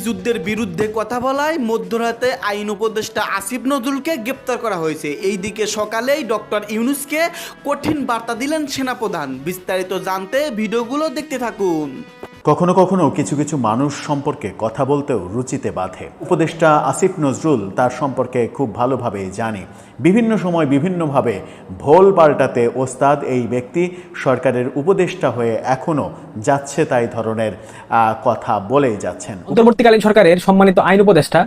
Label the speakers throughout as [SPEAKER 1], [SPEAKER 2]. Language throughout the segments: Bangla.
[SPEAKER 1] মুক্তিযুদ্ধের বিরুদ্ধে কথা বলায় মধ্যরাতে আইন উপদেষ্টা আসিফ নজরুলকে গ্রেপ্তার করা হয়েছে। এইদিকে সকালেই ডক্টর ইউনুসকে কঠিন বার্তা দিলেন সেনাপ্রধান। বিস্তারিত জানতে ভিডিওগুলো দেখতে থাকুন।
[SPEAKER 2] কখনো কখনো কিছু কিছু মানুষ সম্পর্কে কথা বলতেও রুচিতে বাধে। উপদেষ্টা আসিফ নজরুল তার সম্পর্কে খুব ভালোভাবে জানে। বিভিন্ন সময় বিভিন্নভাবে ভোল পাল্টাতে ওস্তাদ এই ব্যক্তি সরকারের উপদেষ্টা হয়ে এখনও যাচ্ছে তাই ধরনের কথা বলেই যাচ্ছেন।
[SPEAKER 3] অন্তর্বর্তীকালীন সরকারের সম্মানিত আইন উপদেষ্টা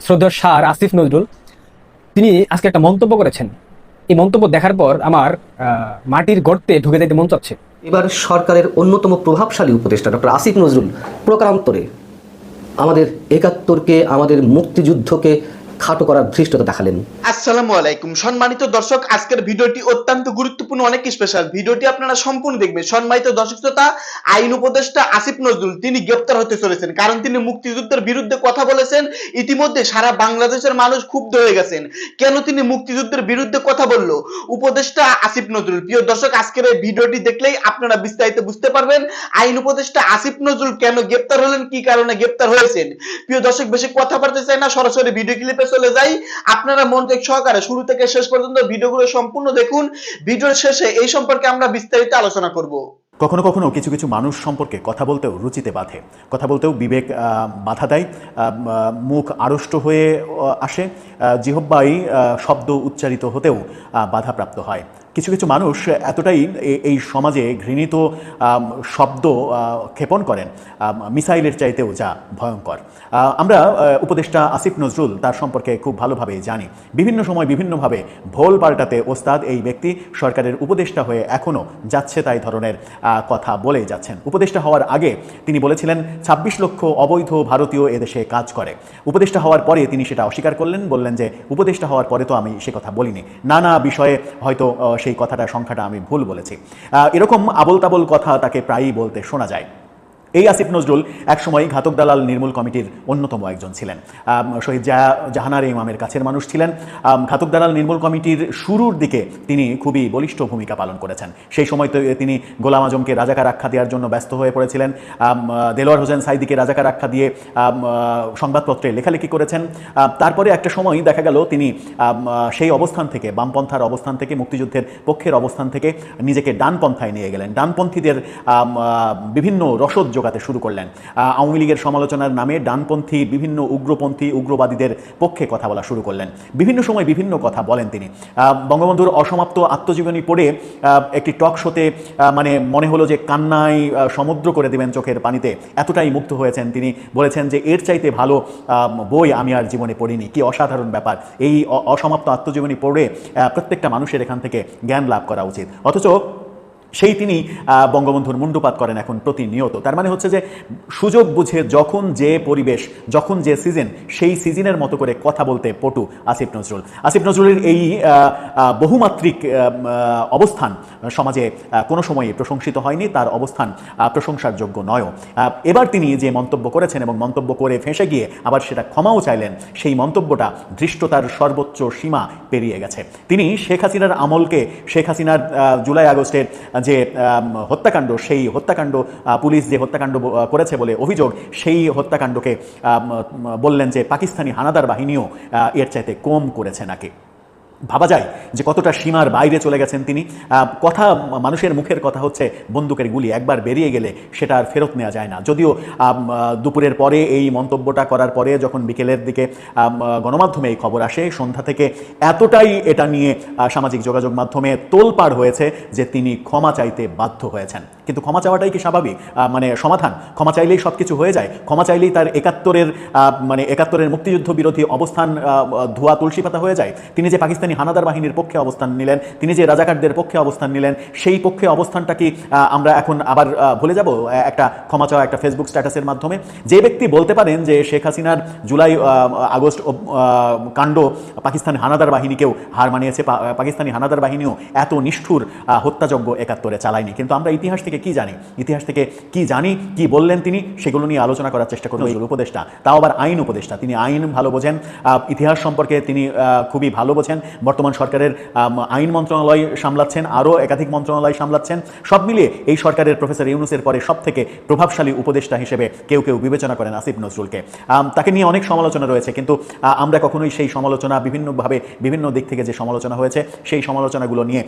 [SPEAKER 3] শ্রদ্ধা সার আসিফ নজরুল, তিনি আজকে একটা মন্তব্য করেছেন। এই মন্তব্য দেখার পর আমার মাটির গর্তে ঢুকে যেতে মন চাচ্ছে।
[SPEAKER 4] এবার সরকারের অন্যতম প্রভাবশালী উপদেষ্টা ডক্টর আসিফ নজরুল প্রকারান্তরে। আমাদের একাত্তরকে, আমাদের মুক্তিযুদ্ধকে খাটো করার ধৃষ্টতা দেখালেন।
[SPEAKER 1] আসসালামু আলাইকুম। সম্মানিত দর্শক, আজকের ভিডিওটি অত্যন্ত গুরুত্বপূর্ণ, অনেক স্পেশাল ভিডিওটি আপনারা সম্পূর্ণ দেখবেন। সম্মানিত দর্শক শ্রোতা, আইন উপদেষ্টা আসিফ নজরুল, তিনি গ্রেপ্তার হতে চলেছেন, কারণ তিনি মুক্তিযুদ্ধের বিরুদ্ধে কথা বলেছেন। ইতিমধ্যে সারা বাংলাদেশের মানুষ ক্ষুব্ধ হয়ে গেছেন। কেন তিনি মুক্তিযুদ্ধের বিরুদ্ধে কথা বলল? উপদেষ্টা আসিফ নজরুল, প্রিয় দর্শক, আজকের এই ভিডিওটি দেখলেই আপনারা বিস্তারিত বুঝতে পারবেন, আইন উপদেষ্টা আসিফ নজরুল কেন গ্রেপ্তার হলেন, কি কারণে গ্রেপ্তার হয়েছেন? প্রিয় দর্শক, বেশি কথা বলতে চাই না, সরাসরি ভিডিও ক্লিপে চলে যাই। আপনারা মনোযোগ সহকারে শুরু থেকে শেষ পর্যন্ত ভিডিওগুলো সম্পূর্ণ দেখুন। ভিডিওর শেষে এই সম্পর্কে আমরা বিস্তারিত আলোচনা করব।
[SPEAKER 2] কখনো কখনো কিছু কিছু মানুষ সম্পর্কে কথা বলতেও রুচিতে বাধে। কথা বলতেও বিবেক বাধা দেয়। মুখ আড়ষ্ট হয়ে আসে। জিহব্বাই শব্দ উচ্চারিত হতেও বাধাপ্রাপ্ত হয়। কিছু কিছু মানুষ এতটাই এই সমাজে ঘৃণিত শব্দ ক্ষেপণ করেন। মিসাইলের চাইতেও যা ভয়ঙ্কর। আমরা উপদেষ্টা আসিফ নজরুল তার সম্পর্কে খুব ভালোভাবে জানি। বিভিন্ন সময় বিভিন্নভাবে ভোল পাল্টাতে ওস্তাদ এই ব্যক্তি সরকারের উপদেষ্টা হয়ে এখনও যাচ্ছে তাই ধরনের কথা বলে যাচ্ছেন। উপদেষ্টা হওয়ার আগে তিনি বলেছিলেন ২৬ লক্ষ অবৈধ ভারতীয় এদেশে কাজ করে। উপদেষ্টা হওয়ার পরে তিনি সেটা অস্বীকার করলেন বললেন যে উপদেষ্টা হওয়ার পরে তো আমি সে কথা বলিনি। নানা বিষয়ে হয়তো আহ, সেই কথাটা সংখ্যাটা আমি ভুল বলেছি। এরকম আবল তাবল কথা তাকে প্রায়ই বলতে শোনা যায়। এই আসিফ নজরুল একসময় ঘাতক দালাল নির্মূল কমিটির অন্যতম একজন ছিলেন। শহীদ জাহা, জাহানার ইমামের কাছের মানুষ ছিলেন। ঘাতক দালাল নির্মূল কমিটির শুরুর দিকে তিনি খুবই বলিষ্ঠ ভূমিকা পালন করেছেন। সেই সময় তিনি গোলাম আজমকে রাজাকার আখ্যা দেওয়ার জন্য ব্যস্ত হয়ে পড়েছিলেন। দেলোয়ার হোসেন সাইদিকে রাজাকার আখ্যা দিয়ে সংবাদপত্রে লেখালেখি করেছেন। তারপরে একটা সময় দেখা গেল তিনি সেই অবস্থান থেকে, বামপন্থার অবস্থান থেকে, মুক্তিযুদ্ধের পক্ষের অবস্থান থেকে নিজেকে ডানপন্থায় নিয়ে গেলেন। ডানপন্থীদের বিভিন্ন রসদ জোগাতে শুরু করলেন। আওয়ামী লীগের সমালোচনার নামে ডানপন্থী, বিভিন্ন উগ্রপন্থী, উগ্রবাদীদের পক্ষে কথা বলা শুরু করলেন। বিভিন্ন সময় বিভিন্ন কথা বলেন তিনি। বঙ্গবন্ধুর অসমাপ্ত আত্মজীবনী পড়ে একটি টক শোতে মানে মনে হলো যে কান্নায় সমুদ্র করে দেবেন চোখের পানিতে, এতটাই মুগ্ধ হয়েছেন তিনি। বলেছেন যে, এর চাইতে ভালো বই আমি আর জীবনে পড়িনি। কি অসাধারণ ব্যাপার। এই অসমাপ্ত আত্মজীবনী পড়ে প্রত্যেকটা মানুষের এখান থেকে জ্ঞান লাভ করা উচিত। অথচ সেই তিনি বঙ্গবন্ধুর মুন্ডুপাত করেন এখন প্রতিনিয়ত। তার মানে হচ্ছে যে সুযোগ বুঝে যখন যে পরিবেশ, যখন যে সিজন সেই সিজনের মতো করে কথা বলতে পটু আসিফ নজরুল। আসিফ নজরুলের এই বহুমাত্রিক অবস্থান সমাজে কোনো সময়ে প্রশংসিত হয়নি, তার অবস্থান প্রশংসার যোগ্য নয়ও। এবার তিনি যে মন্তব্য করেছেন এবং মন্তব্য করে ফেঁসে গিয়ে আবার সেটা ক্ষমাও চাইলেন, সেই মন্তব্যটা ধৃষ্টতার সর্বোচ্চ সীমা পেরিয়ে গেছে। তিনি শেখ হাসিনার আমলকে, শেখ হাসিনার জুলাই আগস্টের যে হত্যাকাণ্ড, সেই হত্যাকাণ্ড পুলিশ যে হত্যাকাণ্ড করেছে বলে অভিযোগ, সেই হত্যাকাণ্ডকে বললেন যে পাকিস্তানি হানাদার বাহিনীও এর চাইতে কম করেছে নাকি? ভাবা যায় যে কতটা সীমার বাইরে চলে গেছেন তিনি। কথা মানুষের মুখের কথা হচ্ছে বন্দুকের গুলি, একবার বেরিয়ে গেলে সেটা আর ফেরত নেওয়া যায় না। যদিও দুপুরের পরে এই মন্তব্যটা করার পরে যখন বিকেলের দিকে গণমাধ্যমে এই খবর আসে, সন্ধ্যা থেকে এতটাই এটা নিয়ে সামাজিক যোগাযোগ মাধ্যমে তোলপাড় হয়েছে যে তিনি ক্ষমা চাইতে বাধ্য হয়েছেন। কিন্তু ক্ষমা চাওয়াটাই কি স্বাভাবিক? মানে সমাধান? ক্ষমা চাইলেই সব কিছু হয়ে যায়। ক্ষমা চাইলেই তার একাত্তরের মানে একাত্তরের মুক্তিযুদ্ধ বিরোধী অবস্থান ধোয়া তুলসী পাতা হয়ে যায়। তিনি যে পাকিস্তানি হানাদার বাহিনীর পক্ষে অবস্থান নিলেন, তিনি যে রাজাকারদের পক্ষে অবস্থান নিলেন, সেই পক্ষে অবস্থানটা কি আমরা এখন আবার ভুলে যাব? একটা ক্ষমা চাওয়া, একটা ফেসবুক স্ট্যাটাসের মাধ্যমে। যে ব্যক্তি বলতে পারেন যে শেখ হাসিনার জুলাই আগস্ট কাণ্ড পাকিস্তানি হানাদার বাহিনীকেও হার মানিয়েছে পাকিস্তানি হানাদার বাহিনীও এত নিষ্ঠুর হত্যাযজ্ঞ একাত্তরে চালায়নি। কিন্তু আমরা ইতিহাস থেকে কি জানি? ইতিহাস থেকে কি জানি, কি বললেন তিনি, সেগুলো নিয়ে আলোচনা করার চেষ্টা করবেন নজরুল উপদেষ্টা। তাও আবার আইন উপদেষ্টা। তিনি আইন ভালো বোঝেন। ইতিহাস সম্পর্কে তিনি খুবই ভালো বোঝেন। বর্তমান সরকারের আইন মন্ত্রণালয় সামলাচ্ছেন, আরও একাধিক মন্ত্রণালয় সামলাচ্ছেন। সব মিলিয়ে এই সরকারের প্রফেসর ইউনুসের পরে সব থেকে প্রভাবশালী উপদেষ্টা হিসেবে কেউ কেউ বিবেচনা করেন আসিফ নজরুলকে। তাকে নিয়ে অনেক সমালোচনা রয়েছে, কিন্তু আমরা কখনোই সেই সমালোচনা বিভিন্নভাবে, বিভিন্ন দিক থেকে যে সমালোচনা হয়েছে, সেই সমালোচনাগুলো নিয়ে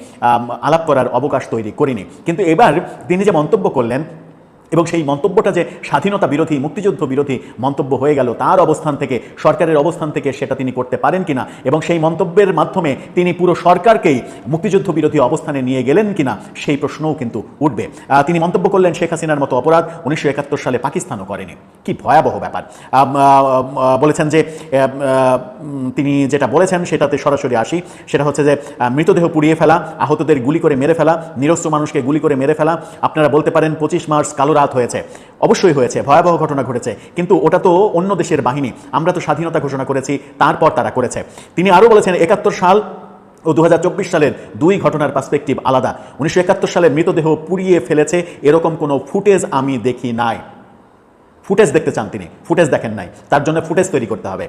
[SPEAKER 2] আলাপ করার অবকাশ তৈরি করিনি। কিন্তু এবার তিনি যে মন্তব্য করলেন এবং সেই মন্তব্যটা যে স্বাধীনতা বিরোধী, মুক্তিযুদ্ধ বিরোধী মন্তব্য হয়ে গেল, তার অবস্থান থেকে, সরকারের অবস্থান থেকে সেটা তিনি করতে পারেন কিনা? এবং সেই মন্তব্যের মাধ্যমে তিনি পুরো সরকারকেই মুক্তিযুদ্ধ বিরোধী অবস্থানে নিয়ে গেলেন কিনা, সেই প্রশ্নও কিন্তু উঠবে। তিনি মন্তব্য করলেন শেখ হাসিনার মতো অপরাধ উনিশশো একাত্তর সালে পাকিস্তানও করেনি। কি ভয়াবহ ব্যাপার। বলেছেন যে তিনি যেটা বলেছেন সেটাতে সরাসরি আসি। সেটা হচ্ছে যে মৃতদেহ পুড়িয়ে ফেলা, আহতদের গুলি করে মেরে ফেলা, নিরস্ত্র মানুষকে গুলি করে মেরে ফেলা। আপনারা বলতে পারেন পঁচিশ মার্চ কালো রাত হয়েছে। অবশ্যই হয়েছে, ভয়াবহ ঘটনা ঘটেছে। কিন্তু ওটা তো অন্য দেশের বাহিনী। আমরা তো স্বাধীনতা ঘোষণা করেছি, তারপর তারা করেছে। তিনি আরও বলেছেন, একাত্তর সাল ও দু হাজার চব্বিশ সালের দুই ঘটনার পার্সপেক্টিভ আলাদা। উনিশশো একাত্তর সালে মৃতদেহ পুড়িয়ে ফেলেছে, এরকম কোনো ফুটেজ আমি দেখি নাই। ফুটেজ দেখতে চান তিনি, ফুটেজ দেখেন নাই, তার জন্য ফুটেজ তৈরি করতে হবে।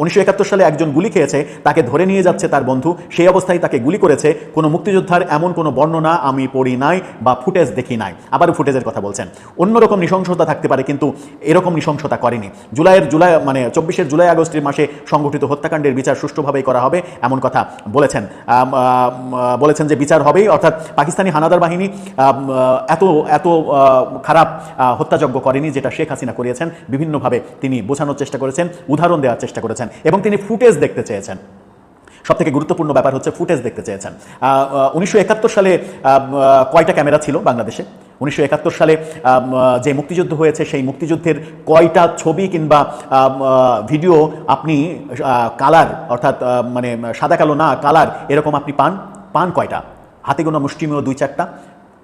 [SPEAKER 2] উনিশশো একাত্তর সালে একজন গুলি খেয়েছে, তাকে ধরে নিয়ে যাচ্ছে তার বন্ধু, সেই অবস্থায় তাকে গুলি করেছে, কোনো মুক্তিযোদ্ধার এমন কোনো বর্ণনা আমি পড়ি নাই বা ফুটেজ দেখি নাই। আবারও ফুটেজের কথা বলছেন। অন্যরকম নৃশংসতা থাকতে পারে, কিন্তু এরকম নৃশংসতা করেনি। জুলাইয়ের জুলাই মানে চব্বিশের জুলাই আগস্টের মাসে সংগঠিত হত্যাকাণ্ডের বিচার সুষ্ঠুভাবেই করা হবে, এমন কথা বলেছেন। বলেছেন যে বিচার হবেই, অর্থাৎ পাকিস্তানি হানাদার বাহিনী এত এত খারাপ হত্যাযজ্ঞ করেনি যেটা শেখ হাসিনা করিয়েছেন, বিভিন্নভাবে তিনি বোঝানোর চেষ্টা করেছেন, উদাহরণ দেওয়ার চেষ্টা করেছেন এবং তিনি ফুটেজ দেখতে চেয়েছেন। সব থেকে গুরুত্বপূর্ণ ব্যাপার হচ্ছে ফুটেজ দেখতে চেয়েছেন। উনিশশো একাত্তর সালে কয়টা ক্যামেরা ছিল বাংলাদেশে? উনিশশো একাত্তর সালে যে মুক্তিযুদ্ধ হয়েছে, সেই মুক্তিযুদ্ধের কয়টা ছবি কিংবা ভিডিও আপনি কালার, অর্থাৎ মানে সাদা কালো না, কালার, এরকম আপনি পান? পান কয়টা? হাতে গোনা মুষ্টিমেয় দুই চারটা।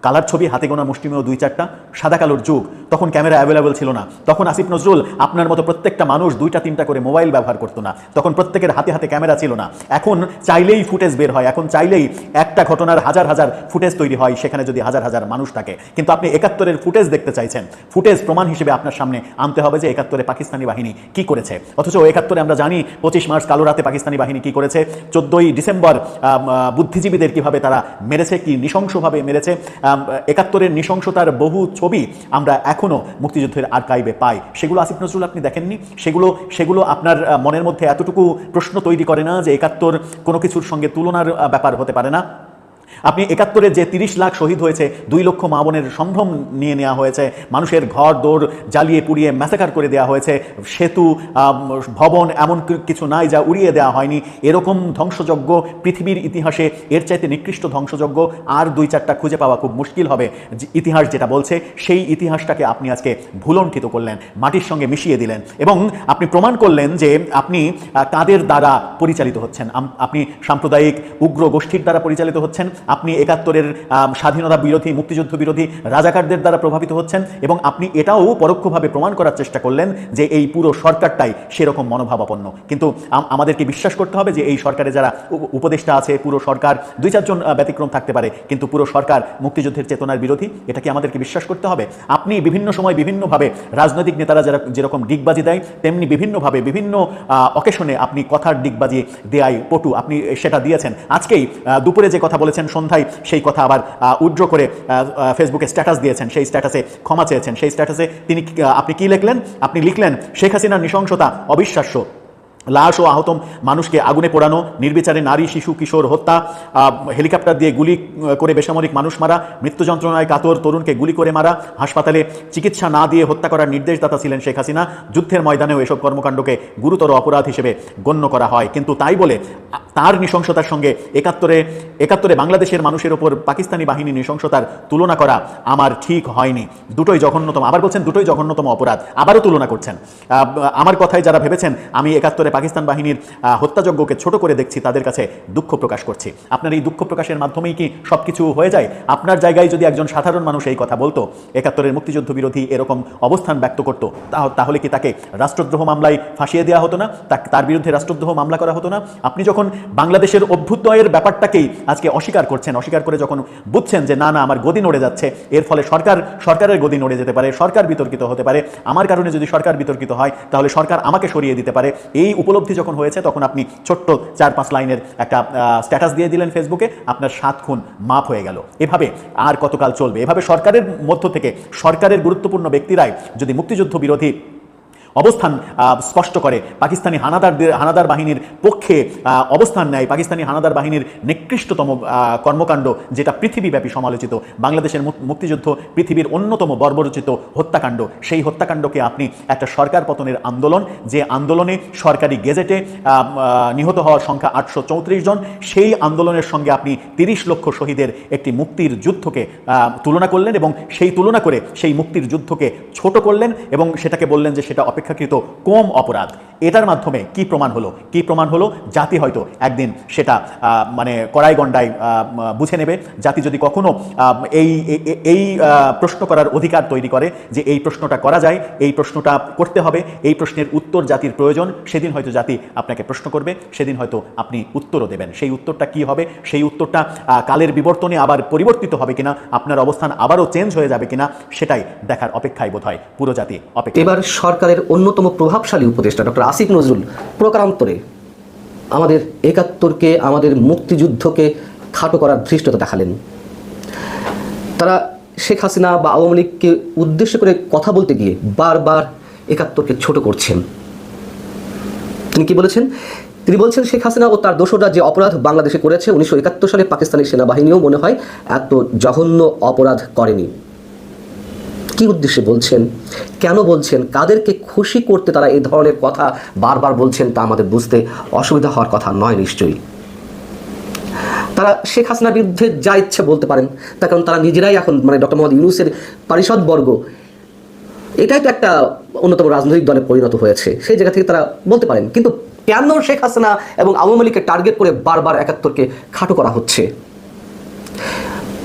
[SPEAKER 2] কালার ছবি, হাতে গোনা মুষ্টিমেয় দুই চারটা, সাদা কালোর যুগ, তখন ক্যামেরা অ্যাভেলেবল ছিল না। তখন আসিফ নজরুল, আপনার মতো প্রত্যেকটা মানুষ দুইটা, তিনটা করে মোবাইল ব্যবহার করতো না। তখন প্রত্যেকের হাতে হাতে ক্যামেরা ছিল না। এখন চাইলেই ফুটেজ বের হয়, এখন চাইলেই একটা ঘটনার হাজার হাজার ফুটেজ তৈরি হয়, সেখানে যদি হাজার হাজার মানুষ থাকে। কিন্তু আপনি একাত্তরের ফুটেজ দেখতে চাইছেন। ফুটেজ প্রমাণ হিসেবে আপনার সামনে আনতে হবে যে একাত্তরে পাকিস্তানি বাহিনী কি করেছে। অথচ একাত্তরে আমরা জানি, পঁচিশ মার্চ কালো রাতে পাকিস্তানি বাহিনী কি করেছে। চোদ্দই ডিসেম্বর বুদ্ধিজীবীদের কীভাবে তারা মেরেছে, কি নৃশংসভাবে মেরেছে একাত্তরের নৃশংসতার বহু ছবি আমরা এখনও মুক্তিযুদ্ধের আর্কাইভে পাই। সেগুলো আসিফ নজরুল আপনি দেখেননি? সেগুলো সেগুলো আপনার মনের মধ্যে এতটুকু প্রশ্ন তৈরি করে না যে একাত্তর কোনো কিছুর সঙ্গে তুলনার ব্যাপার হতে পারে না? আপনি একাত্তরে যে তিরিশ লাখ শহীদ হয়েছে, দুই লক্ষ মা বোনের সম্ভ্রম নিয়ে নেওয়া হয়েছে, মানুষের ঘর দৌড় জ্বালিয়ে পুড়িয়ে ম্যাসাকার করে দেওয়া হয়েছে, সেতু ভবন এমন কিছু নাই যা উড়িয়ে দেওয়া হয়নি, এরকম ধ্বংসযজ্ঞ পৃথিবীর ইতিহাসে এর চাইতে নিকৃষ্ট ধ্বংসযজ্ঞ আর দুই চারটা খুঁজে পাওয়া খুব মুশকিল হবে। ইতিহাস যেটা বলছে, সেই ইতিহাসটাকে আপনি আজকে ভুলণ্ঠিত করলেন, মাটির সঙ্গে মিশিয়ে দিলেন এবং আপনি প্রমাণ করলেন যে আপনি কাদের দ্বারা পরিচালিত হচ্ছেন। আপনি সাম্প্রদায়িক উগ্র গোষ্ঠীর দ্বারা পরিচালিত হচ্ছেন আপনি একাত্তরের স্বাধীনতা বিরোধী, মুক্তিযুদ্ধ বিরোধী রাজাকারদের দ্বারা প্রভাবিত হচ্ছেন এবং আপনি এটাও পরোক্ষভাবে প্রমাণ করার চেষ্টা করলেন যে এই পুরো সরকারটাই সেরকম মনোভাবাপন্ন। কিন্তু আম- আমাদেরকে বিশ্বাস করতে হবে যে এই সরকারে যারা উপ- উপদেষ্টা আছে, পুরো সরকার, দুই চারজন ব্যতিক্রম থাকতে পারে। কিন্তু পুরো সরকার মুক্তিযুদ্ধের চেতনার বিরোধী এটা কি আমাদেরকে বিশ্বাস করতে হবে। আপনি বিভিন্ন সময় বিভিন্নভাবে রাজনৈতিক নেতারা যারা যেরকম ডিগবাজি দেয়, তেমনি বিভিন্নভাবে বিভিন্ন অকেশনে আপনি কথার ডিগবাজি দেয়াই পটু, আপনি সেটা দিয়েছেন। আজকেই দুপুরে যে কথা বলেছেন সন্ধ্যায়, সেই কথা আবার উড্র করে ফেসবুকে স্ট্যাটাস দিয়েছেন, সেই স্ট্যাটাসে ক্ষমা চেয়েছেন, সেই স্ট্যাটাসে তিনি আপনি কি লিখলেন? আপনি লিখলেন, শেখ হাসিনার নৃশংসতা অবিশ্বাস্য। লাশ ও আহত মানুষকে আগুনে পোড়ানো, নির্বিচারে নারী, শিশু, কিশোর হত্যা হেলিকপ্টার দিয়ে গুলি করে বেসামরিক মানুষ মারা, মৃত্যু যন্ত্রণায় কাতর তরুণকে গুলি করে মারা, হাসপাতালে চিকিৎসা না দিয়ে হত্যা করার নির্দেশদাতা ছিলেন শেখ হাসিনা। যুদ্ধের ময়দানেও এসব কর্মকাণ্ডকে গুরুতর অপরাধ হিসেবে গণ্য করা হয়। কিন্তু তাই বলে তার নৃশংসতার সঙ্গে একাত্তরে একাত্তরে বাংলাদেশের মানুষের ওপর পাকিস্তানি বাহিনী নৃশংসতার তুলনা করা আমার ঠিক হয়নি। দুটোই জঘন্যতম, আবার বলছেন দুটোই জঘন্যতম অপরাধ, আবারও তুলনা করছেন। আমার কথায় যারা ভেবেছেন, আমি একাত্তরে পাকিস্তান বাহিনীর হত্যাযজ্ঞকে ছোট করে দেখছি, তাদের কাছে দুঃখ প্রকাশ করছি। আপনার এই দুঃখ প্রকাশের মাধ্যমেই কি সব কিছু হয়ে যায়? আপনার জায়গায় যদি একজন সাধারণ মানুষ এই কথা বলতো, একাত্তরের মুক্তিযুদ্ধ বিরোধী এরকম অবস্থান ব্যক্ত করতো তাহলে কি তাকে রাষ্ট্রদ্রোহ মামলায় ফাঁসিয়ে দেওয়া হতো না? তার বিরুদ্ধে রাষ্ট্রদ্রোহ মামলা করা হতো না? আপনি যখন বাংলাদেশের অভ্যুদয়ের ব্যাপারটাকেই আজকে অস্বীকার করছেন, অস্বীকার করে যখন বুঝছেন যে না না, আমার গদি নড়ে যাচ্ছে, এর ফলে সরকার, সরকারের গদি নড়ে যেতে পারে, সরকার বিতর্কিত হতে পারে, আমার কারণে যদি সরকার বিতর্কিত হয়, তাহলে সরকার আমাকে সরিয়ে দিতে পারে, এই উপলব্ধি যখন হয়েছে, তখন আপনি ছোট্ট চার পাঁচ লাইনের একটা স্ট্যাটাস দিয়ে দিলেন ফেসবুকে আপনার সাত খুন মাপ হয়ে গেল। এভাবে আর কতকাল চলবে? এভাবে সরকারের মধ্য থেকে সরকারের গুরুত্বপূর্ণ ব্যক্তিরাই যদি মুক্তিযুদ্ধ বিরোধী অবস্থান স্পষ্ট করে। পাকিস্তানি হানাদারদের, হানাদার বাহিনীর পক্ষে অবস্থান নেয়। পাকিস্তানি হানাদার বাহিনীর নিকৃষ্টতম কর্মকাণ্ড, যেটা পৃথিবীব্যাপী সমালোচিত। বাংলাদেশের মুক্তিযুদ্ধ পৃথিবীর অন্যতম বর্বরচিত হত্যাকাণ্ড। সেই হত্যাকাণ্ডকে আপনি একটা সরকার পতনের আন্দোলন, যে আন্দোলনে সরকারি গেজেটে নিহত হওয়ার সংখ্যা আটশো চৌত্রিশ জন, সেই আন্দোলনের সঙ্গে আপনি তিরিশ লক্ষ শহীদের একটি মুক্তির যুদ্ধকে তুলনা করলেন এবং সেই তুলনা করে সেই মুক্তির যুদ্ধকে ছোট করলেন এবং সেটাকে বললেন যে সেটা অপেক্ষাকৃত কম অপরাধ? এটার মাধ্যমে কি প্রমাণ হলো? কি প্রমাণ হলো? জাতি হয়তো একদিন সেটা মানে কড়াই গণ্ডায় বুঝে নেবে। জাতি যদি কখনো এই এই প্রশ্ন করার অধিকার তৈরি করে যে এই প্রশ্নটা করা যায় এই প্রশ্নটা করতে হবে এই প্রশ্নের উত্তর জাতির প্রয়োজন সেদিন হয়তো জাতি আপনাকে প্রশ্ন করবে সেদিন হয়তো আপনি উত্তরও দেবেন। সেই উত্তরটা কি হবে? সেই উত্তরটা কালের বিবর্তনে আবার পরিবর্তিত হবে কিনা আপনার অবস্থান আবারও চেঞ্জ হয়ে যাবে কিনা সেটাই দেখার অপেক্ষায় বোধ হয় পুরো জাতি অপেক্ষা
[SPEAKER 4] এবার সরকারের অন্যতম প্রভাবশালী উপদেষ্টা ডক্টর আসিফ নজরুল প্রকারান্তরে। আমাদের একাত্তরকে, আমাদের মুক্তিযুদ্ধকে খাটো করার ধৃষ্টতা দেখালেন। তারা শেখ হাসিনা বা আওয়ামী লীগকে উদ্দেশ্য করে কথা বলতে গিয়ে বারবার একাত্তরকে ছোট করছেন। তিনি কি বলেছেন? তিনি বলছেন, শেখ হাসিনা ও তার দোসররা যে অপরাধ বাংলাদেশে করেছে, উনিশশো একাত্তর সালে পাকিস্তানি সেনাবাহিনীও মনে হয় এত জঘন্য অপরাধ করেনি। কি উদ্দেশ্যে বলছেন? কেন বলছেন? কাদেরকে খুশি করতে তারা এই ধরনের কথা বারবার বলছেন তা আমাদের বুঝতে অসুবিধা হওয়ার কথা নয় নিশ্চয়ই। তারা শেখ হাসিনার বিরুদ্ধে যা ইচ্ছে বলতে পারেন তার কারণ তারা নিজেরাই এখন মানে ডক্টর মোহাম্মদ ইউনুসের পারিষদবর্গ। এটাই তো একটা অন্যতম রাজনৈতিক দলে পরিণত হয়েছে, সেই জায়গা থেকে তারা বলতে পারেন। কিন্তু কেন শেখ হাসিনা এবং আওয়ামী লীগকে টার্গেট করে বারবার একাত্তরকে খাটো করা হচ্ছে?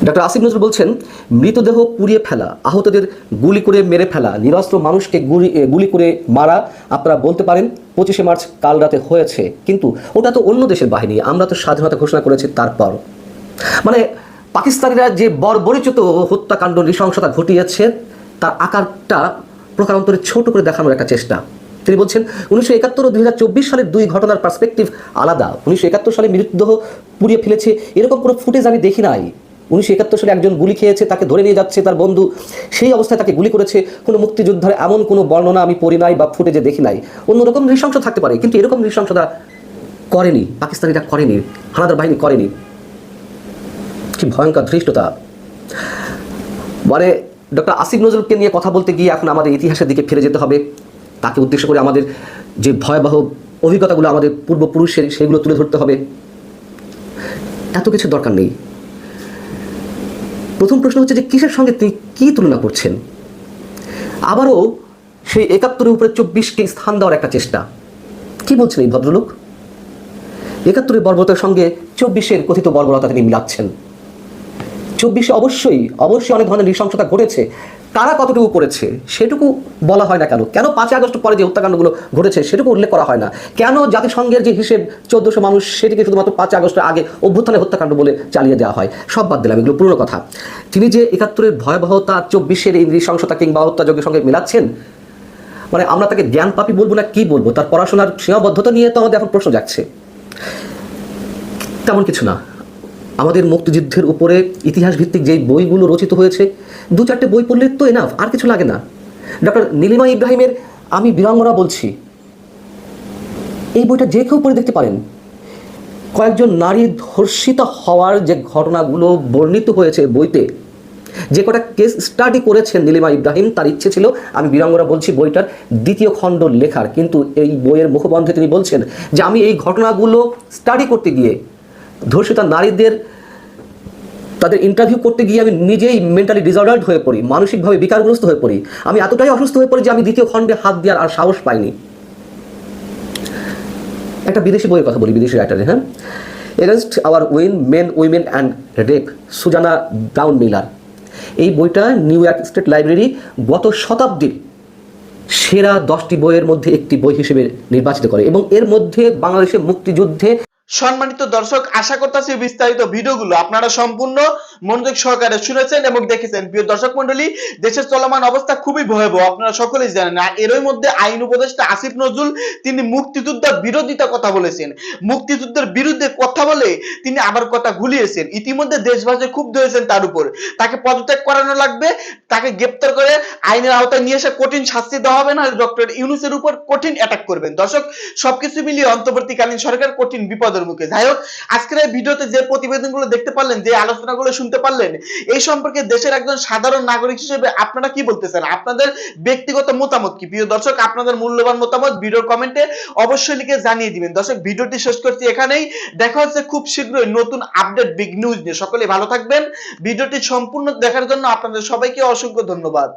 [SPEAKER 4] ডক্টর আসিফ নজরুল বলছেন, মৃতদেহ পুড়িয়ে ফেলা, আহতদের গুলি করে মেরে ফেলা, নিরস্ত্র মানুষকে গুলি গুলি করে মারা, আপনারা বলতে পারেন পঁচিশে মার্চ কাল রাতে হয়েছে। কিন্তু ওটা তো অন্য দেশের বাহিনী, আমরা তো স্বাধীনতা ঘোষণা করেছি তারপর। মানে পাকিস্তানিরা যে বর্বরিচিত হত্যাকাণ্ড, নৃশংসতা ঘটিয়েছে, তার আকারটা প্রকারান্তরে ছোট করে দেখানোর একটা চেষ্টা। তিনি বলছেন, উনিশশো একাত্তর ও দুই হাজার চব্বিশ সালের দুই ঘটনার পার্সপেক্টিভ আলাদা। উনিশশো একাত্তর সালে মৃতদেহ পুড়িয়ে ফেলেছে, এরকম কোনো ফুটেজ আমি দেখি নাই। উনিশশো একাত্তর সালে একজন গুলি খেয়েছে, তাকে ধরে নিয়ে যাচ্ছে তার বন্ধু। সেই অবস্থায় তাকে গুলি করেছে। কোনো মুক্তিযোদ্ধার এমন কোনো বর্ণনা আমি পড়ি নাই বা ফুটেজে দেখি নাই। অন্যরকম নৃশংস থাকতে পারে, কিন্তু এরকম নৃশংসতা করেনি, পাকিস্তানিরা করেনি, হানাদার বাহিনী করেনি। কি ভয়ঙ্কর ধৃষ্টতা। মানে ডক্টর আসিফ নজরুলকে নিয়ে কথা বলতে গিয়ে এখন আমাদের ইতিহাসের দিকে ফিরে যেতে হবে। তাকে উদ্দেশ্য করে আমাদের যে ভয়াবহ অভিজ্ঞতাগুলো আমাদের পূর্বপুরুষের, সেগুলো তুলে ধরতে হবে। এত কিছু দরকার নেই। প্রথম প্রশ্ন হচ্ছে যে কিসের সঙ্গে তিনি কি তুলনা করছেন? আবারও সেই একাত্তরের উপরে চব্বিশকে স্থান দেওয়ার একটা চেষ্টা। কি বলছেন এই ভদ্রলোক? একাত্তরের বর্বরতার সঙ্গে চব্বিশের কথিত বর্বরতা তিনি মিলাচ্ছেন। চব্বিশে অবশ্যই অবশ্যই অনেক ধরনের নৃশংসতা ঘটেছে। কারা কতটুকু করেছে সেটুকু বলা হয় না কেন? কেন পাঁচই আগস্ট পরে যে হত্যাকাণ্ডগুলো ঘটেছে সেটুকু উল্লেখ করা হয় না? কেন জাতিসংঘের যে হিসেব চোদ্দশো মানুষ সেটিকে শুধুমাত্র পাঁচই আগস্টের আগে অভ্যুত্থানে হত্যাকাণ্ড বলে চালিয়ে দেওয়া হয়? সব বাদ দিলাম, এগুলো পুরনো কথা। তিনি যে একাত্তরের ভয়াবহতা, চব্বিশের এই নৃশংসতা কিংবা হত্যাযজ্ঞের সঙ্গে মিলাচ্ছেন মানে আমরা তাকে জ্ঞান পাপি বলব না কি বলব? তার পড়াশোনার সীমাবদ্ধতা নিয়ে তো আমাদের এখন প্রশ্ন যাচ্ছে তেমন কিছু না। আমাদের মুক্তিযুদ্ধের উপরে ইতিহাস ভিত্তিক যেই বইগুলো রচিত হয়েছে দু চারটে বই পড়লে তো এনাফ আর কিছু লাগে না। ডক্টর নীলিমা ইব্রাহিমের আমি বীরাঙ্গনা বলছি। এই বইটা যে কেউ পড়ে দেখতে পারেন। কয়েকজন নারী ধর্ষিত হওয়ার যে ঘটনাগুলো বর্ণিত হয়েছে বইতে, যে কটা কেস স্টাডি করেছেন নীলিমা ইব্রাহিম, তার ইচ্ছে ছিল, আমি বীরাঙ্গনা বলছি বইটার দ্বিতীয় খণ্ড লেখার, কিন্তু এই বইয়ের মুখবন্ধে তিনি বলছেন যে আমি এই ঘটনাগুলো স্টাডি করতে গিয়ে ধর্ষিতা নারীদের তাদের ইন্টারভিউ করতে গিয়ে আমি নিজেই মেন্টালি ডিসঅর্ডার্ড হয়ে পড়ি, মানসিকভাবে বিকারগ্রস্ত হয়ে পড়ি। আমি এতটাই অসুস্থ হয়ে পড়ি যে আমি দ্বিতীয় খণ্ডে হাত দেওয়ার আর সাহস পাইনি। একটা বিদেশি বইয়ের কথা বলি, বিদেশি রাইটারের হ্যাঁ? Against our will men women and rape Susan Brownmiller এই বইটা নিউ ইয়র্ক স্টেট লাইব্রেরি গত শতাব্দীর সেরা দশটি বইয়ের মধ্যে একটি বই হিসেবে নির্বাচিত করে এবং এর মধ্যে বাংলাদেশের মুক্তিযুদ্ধে
[SPEAKER 1] সম্মানিত দর্শক, আশা করতেছি বিস্তারিত ভিডিওগুলো আপনারা সম্পূর্ণ মনোযোগ সহকারে শুনেছেন এবং দেখেছেন। প্রিয় দর্শক মন্ডলী দেশের চলমান অবস্থা খুবই ভয়াবহ, আপনারা সকলেই জানেন। আর এরই মধ্যে আইন উপদেষ্টা আসিফ নজরুল, তিনি মুক্তিযুদ্ধের বিরোধিতা কথা বলেছেন। মুক্তিযুদ্ধের বিরুদ্ধে কথা বলে তিনি আবার কথা ভুলিয়েছেন। ইতিমধ্যে দেশবাসী ক্ষুব্ধ হয়েছেন তার উপর। তাকে পদত্যাগ করানো লাগবে, তাকে গ্রেপ্তার করে আইনের আওতায় নিয়ে এসে কঠিন শাস্তি দেওয়া হবে না ডক্টর ইউনুসের উপর কঠিন অ্যাটাক করবেন। দর্শক, সবকিছু মিলিয়ে অন্তর্বর্তীকালীন সরকার কঠিন বিপদের মুখে যাই হোক, আজকের এই ভিডিওতে যে প্রতিবেদনগুলো দেখতে পারলেন, যে আলোচনাগুলো শুনতে পারলেন, এই সম্পর্কে দেশের একজন সাধারণ নাগরিক হিসেবে আপনারা কি বলতেছেন? আপনাদের ব্যক্তিগত মতামত কি? প্রিয় দর্শক, আপনাদের মূল্যবান মতামত ভিডিওর কমেন্টে অবশ্যই লিখে জানিয়ে দিবেন। দর্শক, ভিডিওটি শেষ করছি এখানেই। দেখা হচ্ছে খুব শীঘ্রই নতুন আপডেট বিগ নিউজ নিয়ে। সকলে ভালো থাকবেন। ভিডিওটি সম্পূর্ণ দেখার জন্য আপনাদের সবাইকে অসংখ্য ধন্যবাদ।